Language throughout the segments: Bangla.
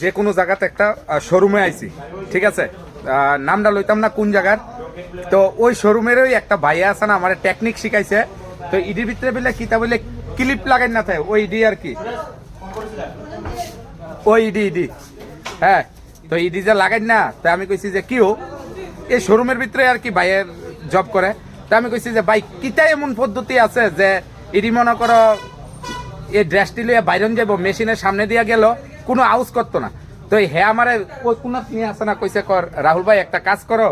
যে কোনো জায়গাতে একটা শোরুমে আইছি, ঠিক আছে? নামটা লইতাম না কোন জায়গার। তো ওই শোরুমেরই একটা ভাইয়া আছে না, আমার টেকনিক শিখাইছে। তো ইডির ভিতরে বলে কিতা বলে ক্লিপ লাগাই না থাকে ওই ইডি আর কি। ওই ইডি ইডি। হ্যাঁ তো ইডি যে লাগাই না, তা আমি কইছি যে, কিও? এই শোরুমের ভিতরে আর কি ভাইয়ের জব করে। তা আমি কইছি যে, ভাই, কিতা এমন পদ্ধতি আছে যে, ইডি মনে করো, এই ড্রেসটি লইয়া বাইরন যাব মেশিনের সামনে দিয়া গেল কোনো আউস করতো না। তো হে আমারে ওই কোনো নিয়ে আসে না, কইছে কর, রাহুল ভাই, একটা কাজ করো,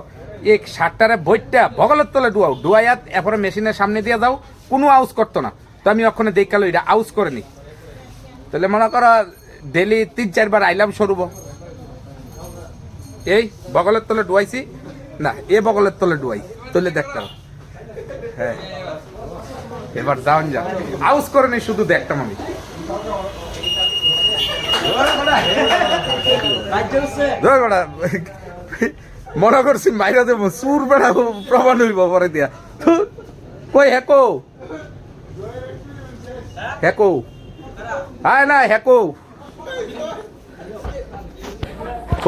এই শার্টটারে বইটা বগলের তলে ডুয়াও ডুয়াইয়াত এরপরে মেশিনের সামনে দিয়ে যাও, কোনো আউস করতো না। তো আমি ওখানে দেখাল এটা আউস করে নি। তাহলে মনে করো ডেলি তিন চারবার আইলাম সরুব। এই বগলের তলে ডুয়াইছি, না, এ বগলের তলে ডুয়াই তলে দেখতাম হ্যাঁ এবার যাওন যা আউস করে নি, শুধু দেখতাম আমি। মনে করছি মাইরা দেব, সুর বেড়া প্রমাণ হইব পরে দিয়া। কই হেকো। হেকো। আয় না, হেকো।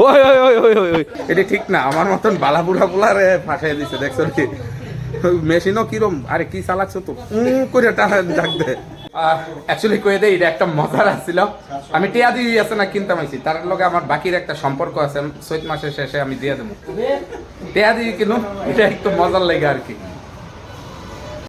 ওই ওই ওই ওই ওই এটা ঠিক না, আমার মতন বালা বুড়া বুলারে ফাঁসাই দিছে, দেখছ মেশিনও কিরম? আরে, কি চালাচ্ছো তো? করে টানা, ডাক দে। অ্যাকচুয়ালি কয়ে দেয় এটা একটা মজার আসছিল আমি টিয়া দিয়ে আছে না কিনতাম আইছি তার লগে আমার বাকির একটা সম্পর্ক আছে চৈত মাসের শেষে আমি দিয়ে দেবো। টিয়া দিয়ে কিনুন এটা একটু মজার লাগে আর কি।